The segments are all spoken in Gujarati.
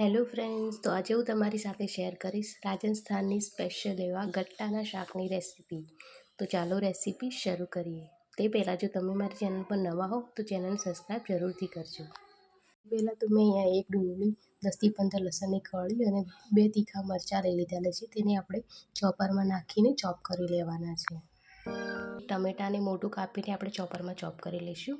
હેલો ફ્રેન્ડ્સ, તો આજે હું તમારી સાથે શેર કરીશ રાજસ્થાનની સ્પેશિયલ એવા ગટ્ટાના શાકની રેસીપી. તો ચાલો રેસીપી શરૂ કરીએ. તે પહેલાં જો તમે મારી ચેનલ પર નવા હો તો ચેનલ સબસ્ક્રાઈબ જરૂરથી કરજો. પહેલાં તો મેં અહીંયા એક ડુંગળી, દસથી પંદર લસણની કળી અને બે તીખા મરચાં લઈ લીધેલા છે. તેને આપણે ચોપરમાં નાખીને ચોપ કરી લેવાના છે. ટમેટાને મોટું કાપીને આપણે ચોપરમાં ચોપ કરી લઈશું.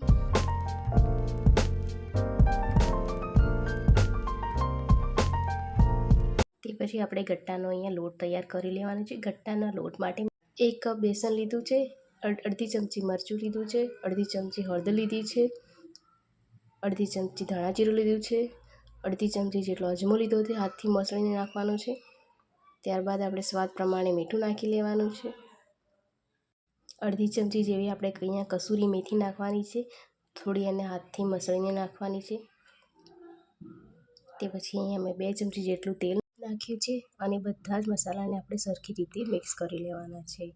પછી આપણે ગટ્ટાનો અહીંયા લોટ તૈયાર કરી લેવાનો છે. ગટ્ટાના લોટ માટે એક કપ બેસન લીધું છે અડધી ચમચી મરચું લીધું છે, અડધી ચમચી હળદર લીધી છે, અડધી ચમચી ધાણા જીરું લીધું છે, અડધી ચમચી જેટલો અજમો લીધો છે, હાથથી મસળીને નાખવાનો છે. ત્યારબાદ આપણે સ્વાદ પ્રમાણે મીઠું નાખી લેવાનું છે. અડધી ચમચી જેવી આપણે અહીંયા કસૂરી મેથી નાખવાની છે, થોડી એને હાથથી મસળીને નાખવાની છે. તે પછી અહીંયા મેં બે ચમચી જેટલું તેલ નાખ્યું છે અને બધા જ મસાલાને આપણે સરખી રીતે મિક્સ કરી લેવાના છે.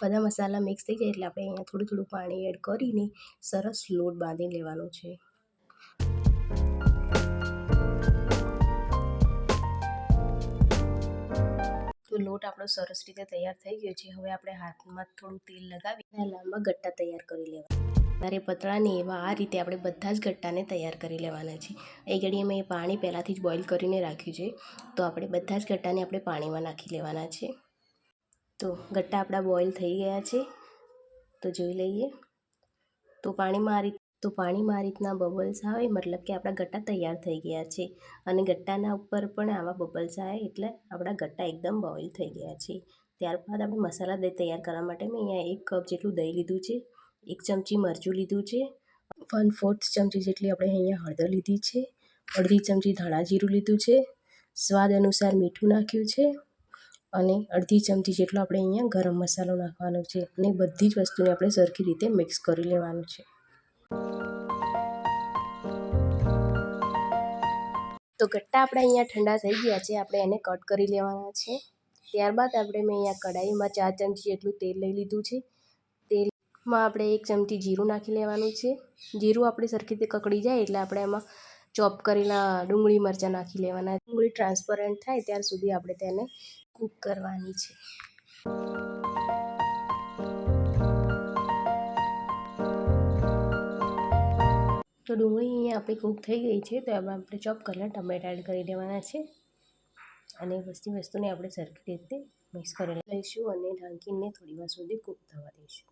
બધા મસાલા મિક્સ થઈ જાય એટલે આપણે અહીંયા થોડું થોડું પાણી એડ કરીને સરસ લોટ બાંધી લેવાનો છે. તો લોટ આપણો સરસ રીતે તૈયાર થઈ ગયો છે. હવે આપણે હાથમાં થોડું તેલ લગાવી લાંબા ગટ્ટા તૈયાર કરી લેવા. ત્યારે પતળા ને એવા આ રીતે આપણે બધા જ ગટ્ટાને તૈયાર કરી લેવાના છે. એ ઘડીએ મેં પાણી પહેલાંથી જ બોઇલ કરીને રાખ્યું છે. તો આપણે બધા જ ગટ્ટાને આપણે પાણીમાં નાખી લેવાના છે. તો ગટ્ટા આપણા બોઇલ થઈ ગયા છે. તો જોઈ લઈએ. તો પાણીમાં આ રીતે, તો પાણીમાં આ રીતના બબલ્સ આવે, મતલબ કે આપણા ગટ્ટા તૈયાર થઈ ગયા છે. અને ગટ્ટાના ઉપર પણ આવા બબલ્સ આવે એટલે આપણા ગટ્ટા એકદમ બોઇલ થઈ ગયા છે. ત્યારબાદ આપણે મસાલા દહીં તૈયાર કરવા માટે મેં અહીંયા એક કપ જેટલું દહીં લીધું છે. એક ચમચી મરચું લીધું છે. વન ફોર્થ ચમચી જેટલી આપણે અહીંયા હળદર લીધી છે. અડધી ચમચી ધાણા જીરું લીધું છે. સ્વાદ અનુસાર મીઠું નાખ્યું છે. અને અડધી ચમચી જેટલો આપણે અહીંયા ગરમ મસાલો નાખવાનો છે અને બધી જ વસ્તુને આપણે સરખી રીતે મિક્સ કરી લેવાનું છે. તો ગટ્ટા આપણે અહીંયા ઠંડા થઈ ગયા છે. આપણે એને કટ કરી લેવાના છે. ત્યારબાદ આપણે મેં અહીંયા કઢાઈમાં ચાર ચમચી જેટલું તેલ લઈ લીધું છે. તેલમાં આપણે એક ચમચી જીરું નાખી લેવાનું છે. જીરું આપણે સરખી રીતે કકડી જાય એટલે આપણે એમાં ચોપ કરેલા ડુંગળી મરચાં નાખી લેવાના. ડુંગળી ટ્રાન્સપરન્ટ થાય ત્યાર સુધી આપણે તેને કૂક કરવાની છે. તો ડુંગળી અહીંયા આપણી કૂક થઈ ગઈ છે તો એમાં આપણે ચોપ કરેલા ટમેટા એડ કરી દેવાના છે. અને બધી વસ્તુને આપણે સરખી રીતે મિક્સ કરી લઈશું અને ઢાંકીને થોડી વાર સુધી કૂક થવા દઈશું.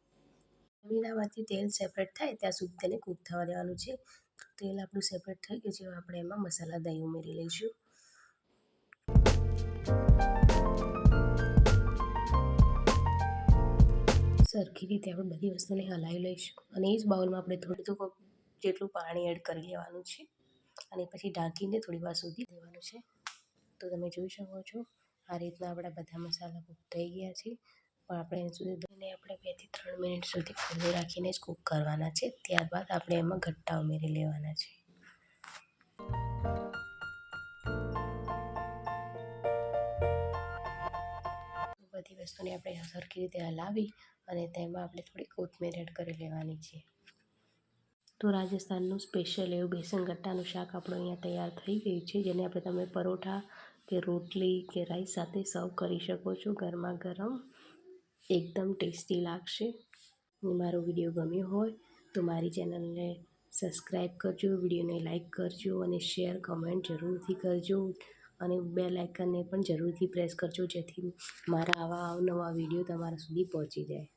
ટમેટામાંથી તેલ સેપરેટ થાય, ત્યાં સુધી તેને કૂક થવા દેવાનું છે. તેલ આપણું સેપરેટ થઈ ગયું છે આપણે એમાં મસાલા, દહીં ઉમેરી લઈશું. સરખી રીતે આપણે બધી વસ્તુને હલાવી લઈશું. અને એ જ બાઉલમાં આપણે થોડું થોડું જેટલું પાણી એડ કરી લેવાનું છે. અને પછી ઢાંકીને થોડી વાર સુધી દેવાનું છે. તો તમે જોઈ શકો છો, આ રીતના આપણા બધા મસાલા કૂક થઈ ગયા છે. પણ આપણે એને સુધી ધોઈને આપણે બેથી ત્રણ મિનિટ સુધી ખુલ્લું રાખીને જ કૂક કરવાના છે. ત્યારબાદ આપણે એમાં ગટ્ટા ઉમેરી લેવાના છે. બધી વસ્તુને આપણે સરખી રીતે હલાવી અને તેમાં આપણે થોડી કોથમીર એડ કરી લેવાની છે. તો રાજસ્થાનનું સ્પેશિયલ એવું બેસન ગટ્ટાનું શાક આપણું અહીંયા તૈયાર થઈ ગયું છે, જેને આપણે તમે પરોઠા કે રોટલી કે રાઈસ સાથે સર્વ કરી શકો છો ગરમા ગરમ. એકદમ ટેસ્ટી લાગશે. મારો વીડિયો ગમ્યો હોય તો મારી ચેનલને સબસ્ક્રાઈબ કરજો, વિડીયોને લાઇક કરજો અને શેર, કમેન્ટ જરૂરથી કરજો અને બે લાઇકનને પણ જરૂરથી પ્રેસ કરજો જેથી મારા આવા અવનવા વીડિયો તમારા સુધી પહોંચી જાય.